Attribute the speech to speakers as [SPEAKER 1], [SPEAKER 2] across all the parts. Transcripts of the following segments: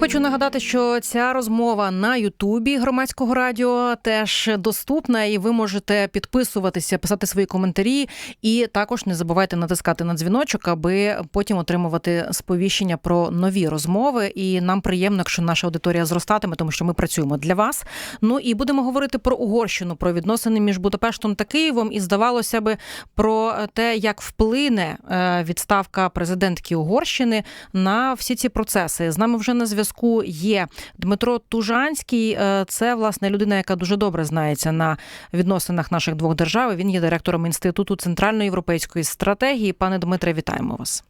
[SPEAKER 1] Хочу нагадати, що ця розмова на Ютубі громадського радіо теж доступна, і ви можете підписуватися, писати свої коментарі, і також не забувайте натискати на дзвіночок, аби потім отримувати сповіщення про нові розмови. І нам приємно, якщо наша аудиторія зростатиме, тому що ми працюємо для вас. Ну і будемо говорити про Угорщину, про відносини між Будапештом та Києвом. І здавалося би про те, як вплине е, відставка президентки Угорщини на всі ці процеси. З нами вже на зв'язку є Дмитро Тужанський. Е, Це власне людина, яка дуже добре знається на відносинах наших двох держав. Він є директором інституту центральноєвропейської стратегії. Пане Дмитре, вітаємо вас.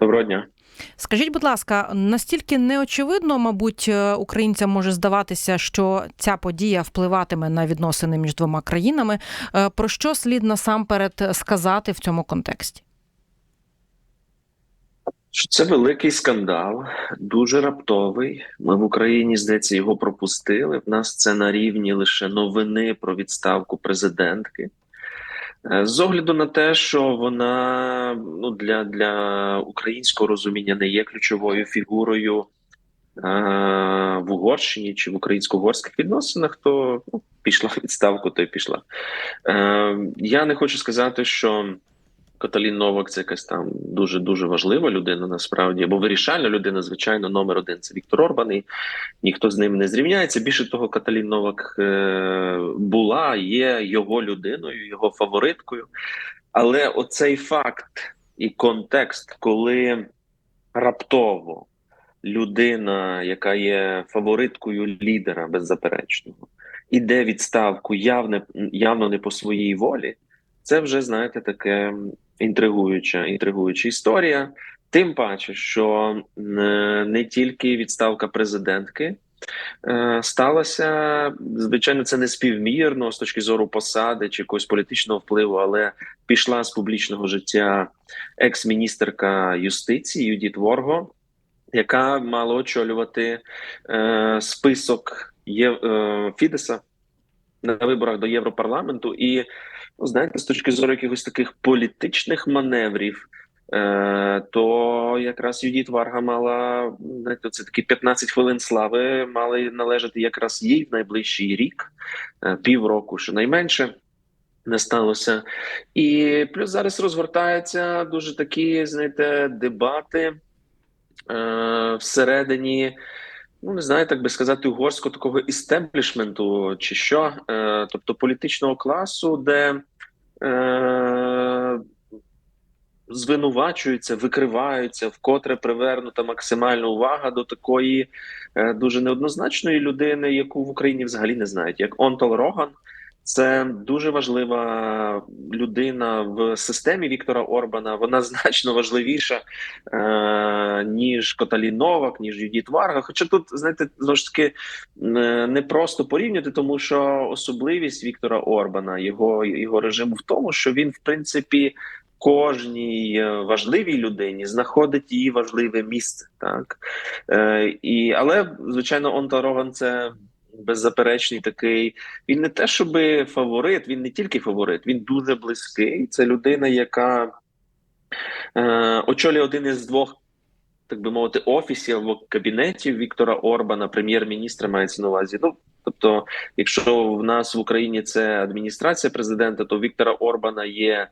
[SPEAKER 2] Доброго дня.
[SPEAKER 1] Скажіть, будь ласка, настільки неочевидно, мабуть, е, українцям може здаватися, що ця подія впливатиме на відносини між двома країнами. Е, Про що слід насамперед сказати в цьому контексті?
[SPEAKER 2] Що Це великий скандал, дуже раптовий. Ми в Україні здається його пропустили. В нас це на рівні лише новини про відставку президентки. Е, З огляду на те, що вона ну для, для українського розуміння не є ключовою фігурою е, в Угорщині чи в українсько-угорських відносинах, то ну, пішла відставку, то й пішла. Е, Я не хочу сказати, що. Каталін Новак це якась там дуже дуже важлива людина, насправді, або вирішальна людина, звичайно, номер один це Віктор Орбан, і ніхто з ним не зрівняється. Більше того, Каталін Новак е, була, є його людиною, його фавориткою. Але оцей факт і контекст, коли раптово людина, яка є фавориткою лідера беззаперечного, іде відставку явне, явно не по своїй волі. Це вже знаєте таке інтригуюча, інтригуюча історія. Тим паче, що не тільки відставка президентки е, сталася, звичайно, це не співмірно з точки зору посади чи якогось політичного впливу, але пішла з публічного життя екс-міністерка юстиції Юдіт Ворго, яка мала очолювати е, список Є, е, Фідеса на виборах до Європарламенту і ну, знаєте, з точки зору якихось таких політичних маневрів, е, то якраз Юдіт Варга мала знаєте, це такі 15 хвилин слави, мали належати якраз їй в найближчий рік, е, півроку, щонайменше. Не сталося, і плюс зараз розгортаються дуже такі, знаєте, дебати е, всередині ну не знаю, так би сказати, угорського такого істеблішменту, чи що, е, тобто політичного класу, де е, звинувачуються, викриваються, вкотре привернута максимальна увага до такої е, дуже неоднозначної людини, яку в Україні взагалі не знають, як Онтол Роган. Це дуже важлива людина в системі Віктора Орбана. Вона значно важливіша е, ніж Коталін Новак, ніж Юдіт Варга. Хоча тут знаєте, знову ж таки не просто порівняти, тому що особливість Віктора Орбана, його його режиму в тому, що він в принципі. Кожній важливій людині знаходить її важливе місце, так е, і але звичайно, Онта Роган це беззаперечний такий. Він не те, щоб фаворит, він не тільки фаворит, він дуже близький. Це людина, яка е, очолює один із двох. Так би мовити, офісів або кабінетів Віктора Орбана, прем'єр-міністра, мається на увазі. Ну тобто, якщо в нас в Україні це адміністрація президента, то Віктора Орбана є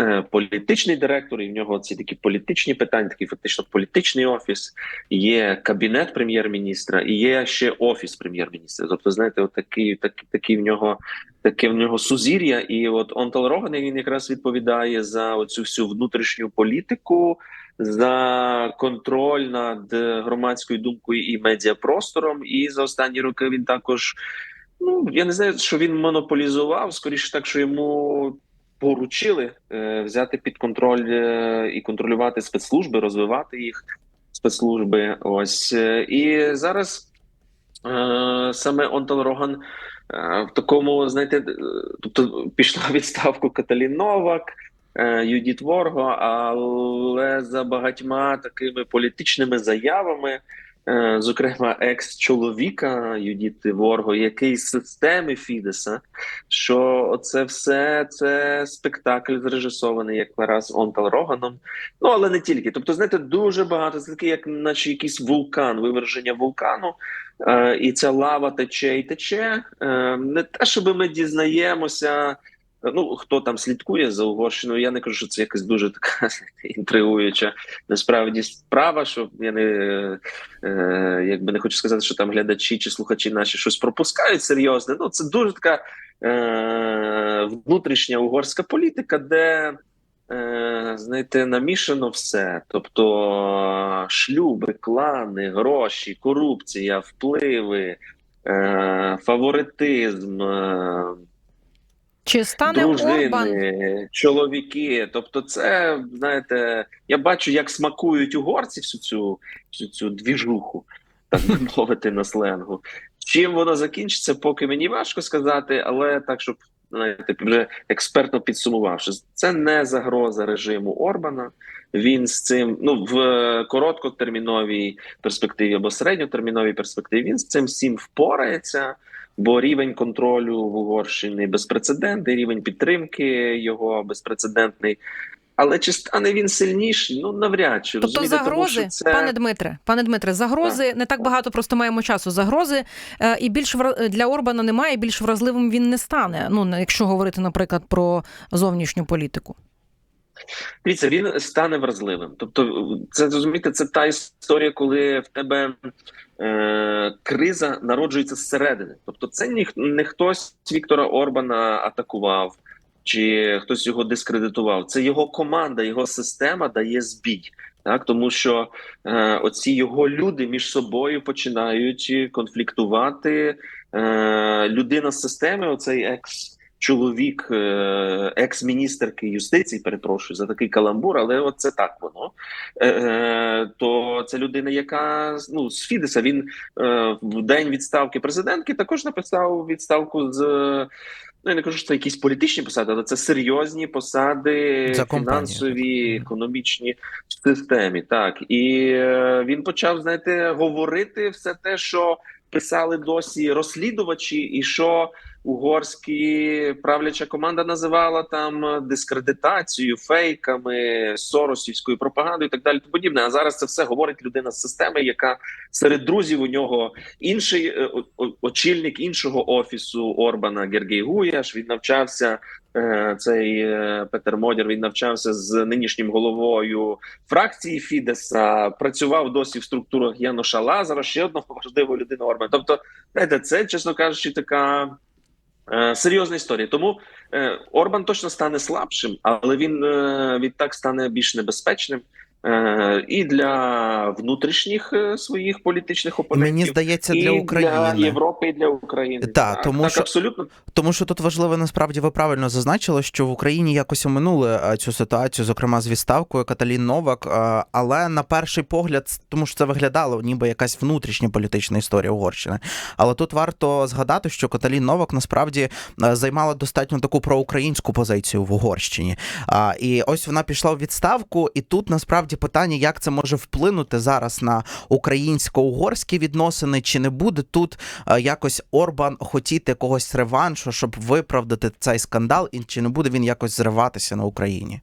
[SPEAKER 2] е, політичний директор, і в нього ці такі політичні питання, такий фактично політичний офіс, є кабінет прем'єр-міністра і є ще офіс прем'єр-міністра. Тобто, знаєте, от такий, такий, такий в нього таке в нього сузір'я. І от Онтал Роган він якраз відповідає за оцю всю внутрішню політику. За контроль над громадською думкою і медіапростором, і за останні роки він також ну я не знаю, що він монополізував скоріше, так що йому поручили е, взяти під контроль е, і контролювати спецслужби, розвивати їх спецслужби. Ось е, і зараз е, саме Онтал Роган е, в такому, знаєте, тобто пішла відставку Каталін Новак. Юдіт Ворго, але за багатьма такими політичними заявами е, зокрема, екс-чоловіка Юдіти Ворго, який з системи Фідеса, що це все це спектакль зрежисований як раз Онтал Роганом. Ну але не тільки. Тобто, знаєте, дуже багато це таке, як наче якийсь вулкан, виверження вулкану. Е, і ця лава тече і тече. Е, не те, щоб ми дізнаємося. Ну, хто там слідкує за Угорщиною, я не кажу, що це якась дуже така інтригуюча насправді справа, що я не е, якби не хочу сказати, що там глядачі чи слухачі наші щось пропускають серйозне. Ну, це дуже така е, внутрішня угорська політика, де е, знаєте, намішано все. Тобто шлюби, клани, гроші, корупція, впливи, е, фаворитизм.
[SPEAKER 1] Чи стане
[SPEAKER 2] дружини,
[SPEAKER 1] Орбан?
[SPEAKER 2] чоловіки. Тобто, це знаєте, я бачу, як смакують угорці всю цю всю цю двіжуху, так би мовити на сленгу. Чим воно закінчиться, поки мені важко сказати, але так, щоб знаєте, вже експертно підсумувавши, це не загроза режиму Орбана. Він з цим ну в короткотерміновій перспективі або середньотерміновій перспективі він з цим всім впорається. Бо рівень контролю в Угорщині безпрецедентний, рівень підтримки його безпрецедентний. Але чи стане він сильніший? Ну навряд чи
[SPEAKER 1] Тобто
[SPEAKER 2] тому
[SPEAKER 1] загрози,
[SPEAKER 2] що це
[SPEAKER 1] пане Дмитре, пане Дмитре, загрози не так багато просто маємо часу. Загрози е, і більш вра- для Орбана немає, і більш вразливим він не стане. Ну якщо говорити, наприклад, про зовнішню політику.
[SPEAKER 2] Дивіться, він стане вразливим. Тобто, це розумієте, це та історія, коли в тебе е, криза народжується зсередини. Тобто, це ні, не хтось Віктора Орбана атакував чи хтось його дискредитував. Це його команда, його система дає збій. Так, тому що е, оці його люди між собою починають конфліктувати. Е, людина з системи, оцей екс чоловік е, екс-міністерки юстиції, перепрошую за такий каламбур, але от це так воно. Е, е, то це людина, яка ну з Фідеса він в день відставки президентки також написав відставку з. Ну, я не кажу, що це якісь політичні посади, але це серйозні посади
[SPEAKER 3] За
[SPEAKER 2] фінансові, економічні в системі. Так і е, він почав, знаєте, говорити все те, що писали досі розслідувачі, і що угорські правляча команда називала там дискредитацією, фейками, соросівською пропагандою і так далі. Подібне. А зараз це все говорить людина з системи, яка серед друзів у нього інший е, очільник іншого офісу Орбана Гергей Гуяш. Він навчався. е, Цей е, Петер Модір він навчався з нинішнім головою фракції Фідеса, працював досі в структурах Яноша Лазара, ще одного важливого людини Орбана. Тобто, знаєте, це, чесно кажучи, така серйозна історія. Тому е, Орбан точно стане слабшим, але він е, відтак стане більш небезпечним. Е, І для внутрішніх е, своїх політичних опонентів,
[SPEAKER 3] Мені здається,
[SPEAKER 2] і
[SPEAKER 3] для
[SPEAKER 2] для
[SPEAKER 3] України.
[SPEAKER 2] Європи, і для України.
[SPEAKER 3] Та, тому
[SPEAKER 2] так
[SPEAKER 3] що-
[SPEAKER 2] абсолютно
[SPEAKER 3] Тому що тут важливо, насправді ви правильно зазначили, що в Україні якось оминули е, цю ситуацію, зокрема з відставкою Каталін Новак. Але на перший погляд, тому що це виглядало ніби якась внутрішня політична історія Угорщини. Але тут варто згадати, що Каталін Новак насправді займала достатньо таку проукраїнську позицію в Угорщині. І ось вона пішла в відставку, і тут насправді питання, як це може вплинути зараз на українсько-угорські відносини, чи не буде тут е, якось Орбан хотіти якогось реваншу, щоб виправдати цей скандал, і чи не буде він якось зриватися на Україні?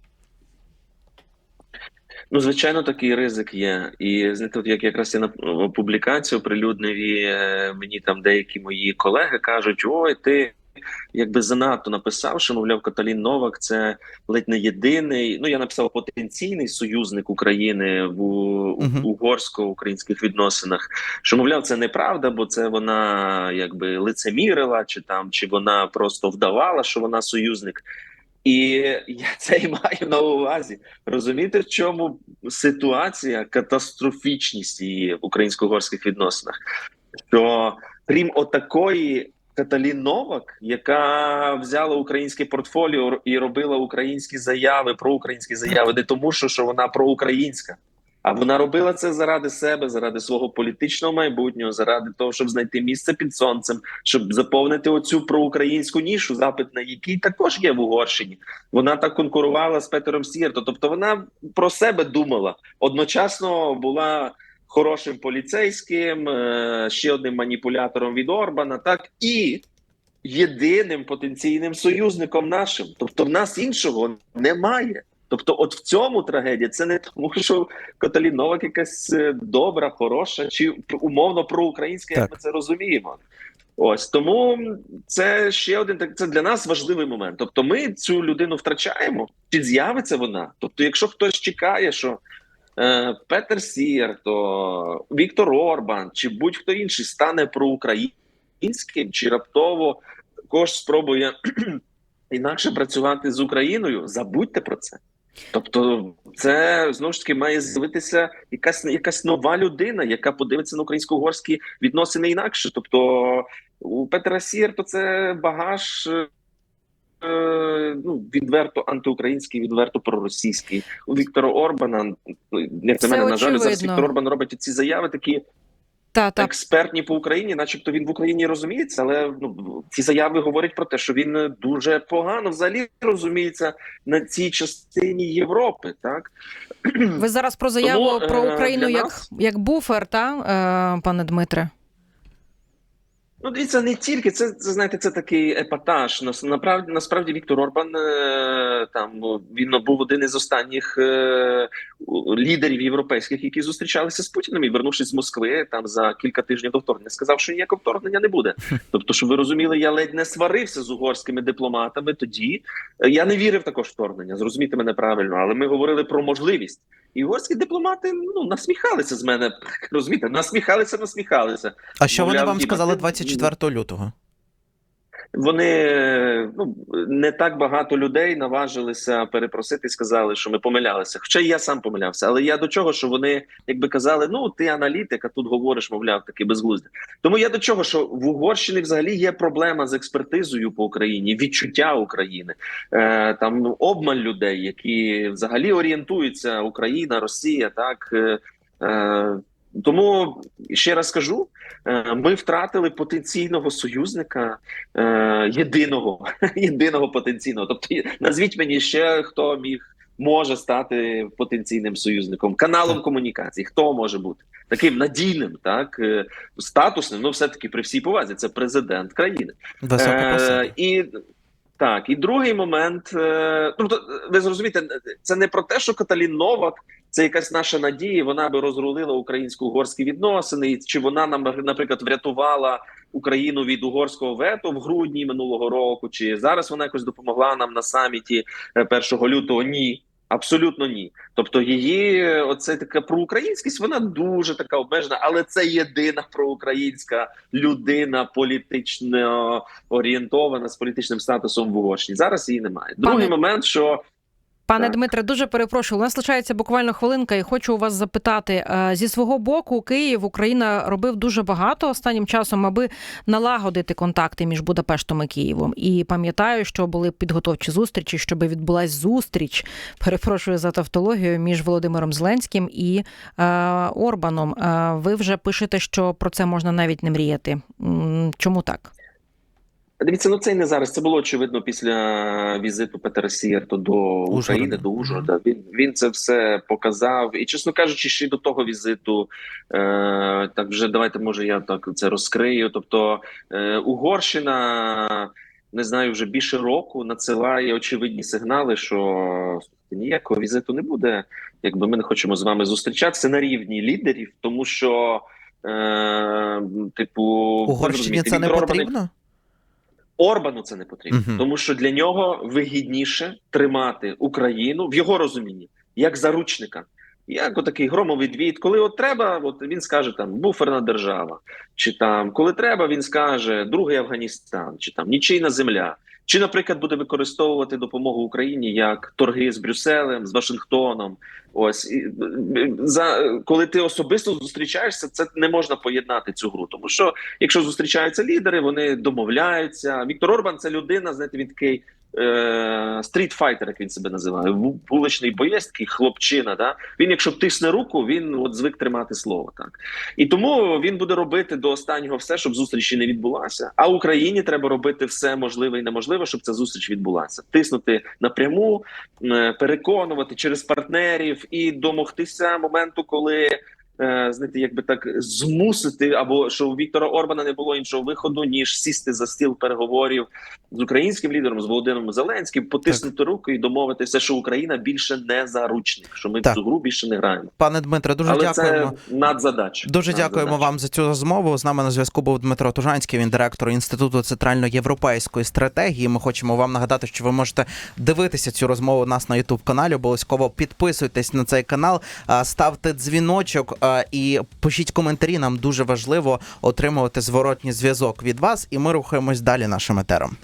[SPEAKER 2] Ну, звичайно, такий ризик є. І от як якраз я на публікацію оприлюднив, і е, мені там деякі мої колеги кажуть: ой, ти якби занадто написав, що мовляв, Каталін Новак це ледь не єдиний. Ну я написав потенційний союзник України в угорсько-українських відносинах. Що мовляв, це неправда, бо це вона якби лицемірила, чи там чи вона просто вдавала, що вона союзник. І я це і маю на увазі. Розумієте, в чому ситуація, катастрофічність її в українсько-угорських відносинах? Що крім отакої Каталін Новак, яка взяла українське портфоліо і робила українські заяви, проукраїнські заяви, не тому, що, що вона проукраїнська. А вона робила це заради себе, заради свого політичного майбутнього, заради того, щоб знайти місце під сонцем, щоб заповнити оцю проукраїнську нішу, запит на який також є в Угорщині. Вона так конкурувала з Петером Сірто. Тобто вона про себе думала одночасно була хорошим поліцейським, е, ще одним маніпулятором від Орбана, так і єдиним потенційним союзником нашим. Тобто, в нас іншого немає. Тобто, от в цьому трагедія це не тому, що Каталін Новак якась е, добра, хороша чи умовно проукраїнська, як ми це розуміємо. Ось тому це ще один так. Це для нас важливий момент. Тобто, ми цю людину втрачаємо, чи з'явиться вона? Тобто, якщо хтось чекає, що Петер Сір, то Віктор Орбан чи будь-хто інший стане проукраїнським, чи раптово також спробує інакше працювати з Україною, забудьте про це. Тобто, це знову ж таки має з'явитися якась якась нова людина, яка подивиться на українсько-угорські відносини інакше. Тобто, у Петра Сір то це багаж. Е, е, Ну, відверто антиукраїнський, відверто проросійський. У Віктора Орбана, ну, як на мене, на жаль, зараз. Віктор Орбан робить ці заяви такі
[SPEAKER 1] Та та
[SPEAKER 2] експертні по Україні, начебто він в Україні розуміється, але ну ці заяви говорять про те, що він дуже погано взагалі розуміється на цій частині Європи. Так
[SPEAKER 1] ви зараз про заяву
[SPEAKER 2] Тому, е,
[SPEAKER 1] про Україну як,
[SPEAKER 2] нас-
[SPEAKER 1] як буфер, та е, пане Дмитре?
[SPEAKER 2] Ну дивіться, не тільки це, це знаєте, це такий епатаж. Нас направді насправді Віктор Орбан е, там ну, він був один із останніх е, лідерів європейських, які зустрічалися з Путіним і вернувшись з Москви там за кілька тижнів до вторгнення, сказав, що ніякого вторгнення не буде. Тобто, щоб ви розуміли, я ледь не сварився з угорськими дипломатами. Тоді Е, я не вірив також вторгнення. Зрозумійте мене правильно, але ми говорили про можливість. І угорські дипломати ну насміхалися з мене. Розумієте, насміхалися, насміхалися.
[SPEAKER 3] А що вони вам сказали
[SPEAKER 2] ти-
[SPEAKER 3] 24 лютого?
[SPEAKER 2] Вони ну не так багато людей наважилися перепросити, і сказали, що ми помилялися. Хоча і я сам помилявся. Але я до чого, що вони якби казали: ну ти аналітик, а тут говориш, мовляв, таки безглуздя. Тому я до чого, що в Угорщині взагалі є проблема з експертизою по Україні, відчуття України, е, там ну, обмаль людей, які взагалі орієнтуються Україна, Росія, так. Е, е, тому ще раз кажу: е, ми втратили потенційного союзника, е, єдиного, єдиного потенційного. Тобто, назвіть мені ще хто міг може стати потенційним союзником, каналом комунікації. Хто може бути таким надійним, так е, статусним? Ну, все таки при всій повазі, це президент країни. Е, і так, і другий момент. Е, тобто, ви зрозумієте, це не про те, що Каталін Новак це якась наша надія. Вона би розрулила українсько-угорські відносини, чи вона нам, наприклад, врятувала Україну від угорського вето в грудні минулого року, чи зараз вона якось допомогла нам на саміті е, 1 лютого? Ні. Абсолютно ні. Тобто її оце така проукраїнськість, вона дуже така обмежена, але це єдина проукраїнська людина політично орієнтована з політичним статусом в Угорщині. Зараз її немає. Другий
[SPEAKER 1] Пане-
[SPEAKER 2] момент, що
[SPEAKER 1] Пане
[SPEAKER 2] Так.
[SPEAKER 1] Дмитре, дуже перепрошую. У нас лишається буквально хвилинка, і хочу у вас запитати е, зі свого боку, Київ Україна робив дуже багато останнім часом, аби налагодити контакти між Будапештом і Києвом. І пам'ятаю, що були підготовчі зустрічі, щоб відбулась зустріч. Перепрошую за тавтологію між Володимиром Зеленським і е, Орбаном. Е, ви вже пишете, що про це можна навіть не мріяти. Чому так?
[SPEAKER 2] Дивіться, ну це й не зараз. Це було очевидно після візиту Петера Сієрто до України, до Ужгорода. Він він це все показав. І, чесно кажучи, ще й до того візиту, е, так вже давайте, може, я так це розкрию. Тобто, е, Угорщина. Не знаю, вже більше року надсилає очевидні сигнали, що ніякого візиту не буде. Якби ми не хочемо з вами зустрічатися на рівні лідерів, тому що, е, типу,
[SPEAKER 3] Угорщині це не потрібно?
[SPEAKER 2] Орбану це не потрібно,
[SPEAKER 3] Мгм.
[SPEAKER 2] тому що для нього вигідніше тримати Україну в його розумінні як заручника, як отакий громовий двіт. Коли от треба, от він скаже там буферна держава, чи там коли треба, він скаже другий Афганістан, чи там нічийна земля. Чи, наприклад, буде використовувати допомогу Україні як торги з Брюсселем, з Вашингтоном? Ось і е, за коли ти особисто зустрічаєшся, це не можна поєднати цю гру, тому що якщо зустрічаються лідери, вони домовляються. Віктор Орбан це людина, знаєте, він такий стрітфайтер, як він себе називає, вуличний боєць, такий хлопчина. Да? Він, якщо тисне руку, він от звик тримати слово. Так і тому він буде робити до останнього все, щоб зустрічі не відбулася. А Україні треба робити все можливе і неможливе, щоб ця зустріч відбулася. Тиснути напряму, е, переконувати через партнерів і домогтися моменту, коли е, знаєте, якби так змусити, або що у Віктора Орбана не було іншого виходу, ніж сісти за стіл переговорів з українським лідером, з Володимиром Зеленським, потиснути руку і домовитися, що Україна більше не заручник, що ми
[SPEAKER 3] Так.
[SPEAKER 2] в цю гру більше не граємо.
[SPEAKER 3] Пане Дмитре, дуже
[SPEAKER 2] Але
[SPEAKER 3] дякуємо.
[SPEAKER 2] це надзадача.
[SPEAKER 3] Дуже
[SPEAKER 2] Надзадача.
[SPEAKER 3] дякуємо вам за цю розмову. З нами на зв'язку був Дмитро Тужанський, він директор Інституту центральноєвропейської стратегії. Ми хочемо вам нагадати, що ви можете дивитися цю розмову у нас на Ютуб каналі. Обов'язково підписуйтесь на цей канал, ставте дзвіночок і пишіть коментарі. Нам дуже важливо отримувати зворотній зв'язок від вас, і ми рухаємось далі нашим етером.